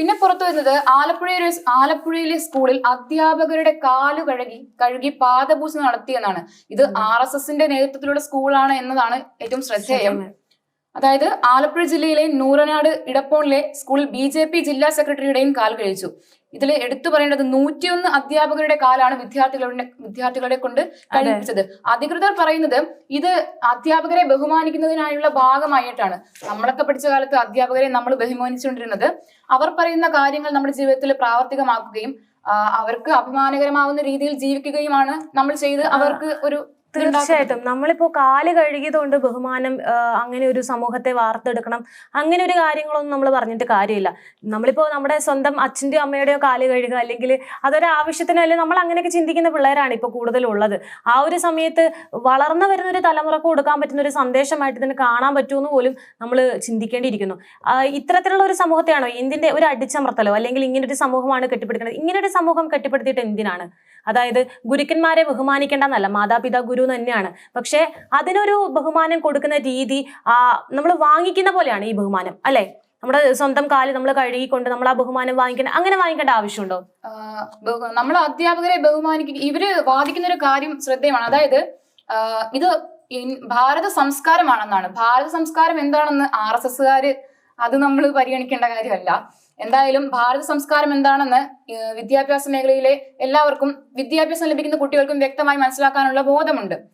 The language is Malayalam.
പിന്നെ പുറത്തു വരുന്നത് ആലപ്പുഴയിലെ ആലപ്പുഴയിലെ സ്കൂളിൽ അധ്യാപകരുടെ കാൽ കഴുകി കഴുകി പാദപൂജ നടത്തിയെന്നാണ് ഇത് ആർ എസ് എസിന്റെ നേതൃത്വത്തിലുള്ള സ്കൂളാണ് എന്നതാണ് ഏറ്റവും ശ്രദ്ധേയം. അതായത് ആലപ്പുഴ ജില്ലയിലെ നൂറനാട് ഇടപ്പോണിലെ സ്കൂളിൽ ബി ജെ പി ജില്ലാ സെക്രട്ടറിയുടെയും കാൽ കഴിച്ചു. ഇതിൽ എടുത്തു പറയേണ്ടത് നൂറ്റിയൊന്ന് അധ്യാപകരുടെ കാലാണ് വിദ്യാർത്ഥികളുടെ വിദ്യാർത്ഥികളെ കൊണ്ട് കഴിപ്പിച്ചത്. അധികൃതർ പറയുന്നത് ഇത് അധ്യാപകരെ ബഹുമാനിക്കുന്നതിനായുള്ള ഭാഗമായിട്ടാണ്. നമ്മളൊക്കെ പഠിച്ച കാലത്ത് അധ്യാപകരെ നമ്മൾ ബഹുമാനിച്ചുകൊണ്ടിരുന്നത്. അവർ പറയുന്ന കാര്യങ്ങൾ നമ്മുടെ ജീവിതത്തിൽ പ്രാവർത്തികമാക്കുകയും അവർക്ക് അഭിമാനകരമാവുന്ന രീതിയിൽ ജീവിക്കുകയുമാണ് നമ്മൾ ചെയ്ത് അവർക്ക് ഒരു. തീർച്ചയായിട്ടും. നമ്മളിപ്പോ കാൽ കഴുകിയത് കൊണ്ട് ബഹുമാനം അങ്ങനെ ഒരു സമൂഹത്തെ വാർത്തെടുക്കണം. അങ്ങനെ ഒരു കാര്യങ്ങളൊന്നും നമ്മൾ പറഞ്ഞിട്ട് കാര്യമില്ല. നമ്മളിപ്പോ നമ്മുടെ സ്വന്തം അച്ഛന്റെയോ അമ്മയുടെയോ കാൽ കഴുകുക അല്ലെങ്കിൽ അതൊരു ആവശ്യത്തിനോ അല്ലെങ്കിൽ നമ്മൾ അങ്ങനെയൊക്കെ ചിന്തിക്കുന്ന പിള്ളേരാണ് ഇപ്പൊ കൂടുതലും ഉള്ളത് ആ ഒരു സമയത്ത് വളർന്നു വരുന്ന ഒരു തലമുറയ്ക്ക് കൊടുക്കാൻ പറ്റുന്ന ഒരു സന്ദേശമായിട്ട് ഇതിനെ കാണാൻ പറ്റുമെന്ന് പോലും നമ്മൾ ചിന്തിക്കേണ്ടിയിരിക്കുന്നു. ഇത്തരത്തിലുള്ള ഒരു സമൂഹത്തെയാണോ എന്തിന്റെ ഒരു അടിച്ചമർത്തലോ അല്ലെങ്കിൽ ഇങ്ങനെ ഒരു സമൂഹമാണ് കെട്ടിപ്പടുക്കുന്നത് ഇങ്ങനെ ഒരു സമൂഹം കെട്ടിപ്പടുത്തിയിട്ട് എന്തിനാണ്? അതായത് ഗുരുക്കന്മാരെ ബഹുമാനിക്കേണ്ടെന്നല്ല മാതാപിതാ ഗുരു തന്നെയാണ്. പക്ഷെ അതിനൊരു ബഹുമാനം കൊടുക്കുന്ന രീതി നമ്മൾ വാങ്ങിക്കുന്ന പോലെയാണ് ഈ ബഹുമാനം അല്ലെ? നമ്മുടെ സ്വന്തം കാൽ നമ്മൾ കഴുകിക്കൊണ്ട് നമ്മൾ ആ ബഹുമാനം വാങ്ങിക്കണം അങ്ങനെ വാങ്ങിക്കേണ്ട ആവശ്യമുണ്ടോ? നമ്മൾ അധ്യാപകരെ ബഹുമാനിക്കുക ഇവർ വാദിക്കുന്ന ഒരു കാര്യം ശ്രദ്ധേയമാണ്. അതായത് ഇത് ഭാരത സംസ്കാരമാണെന്നാണ്. ഭാരത സംസ്കാരം എന്താണെന്ന് ആർ എസ് എസ്സുകാര് അത് നമ്മൾ പരിഗണിക്കേണ്ട കാര്യമല്ല. എന്തായാലും ഭാരത സംസ്കാരം എന്താണെന്ന് വിദ്യാഭ്യാസ മേഖലയിലെ എല്ലാവർക്കും വിദ്യാഭ്യാസം ലഭിക്കുന്ന കുട്ടികൾക്കും വ്യക്തമായി മനസ്സിലാക്കാനുള്ള ബോധമുണ്ട്.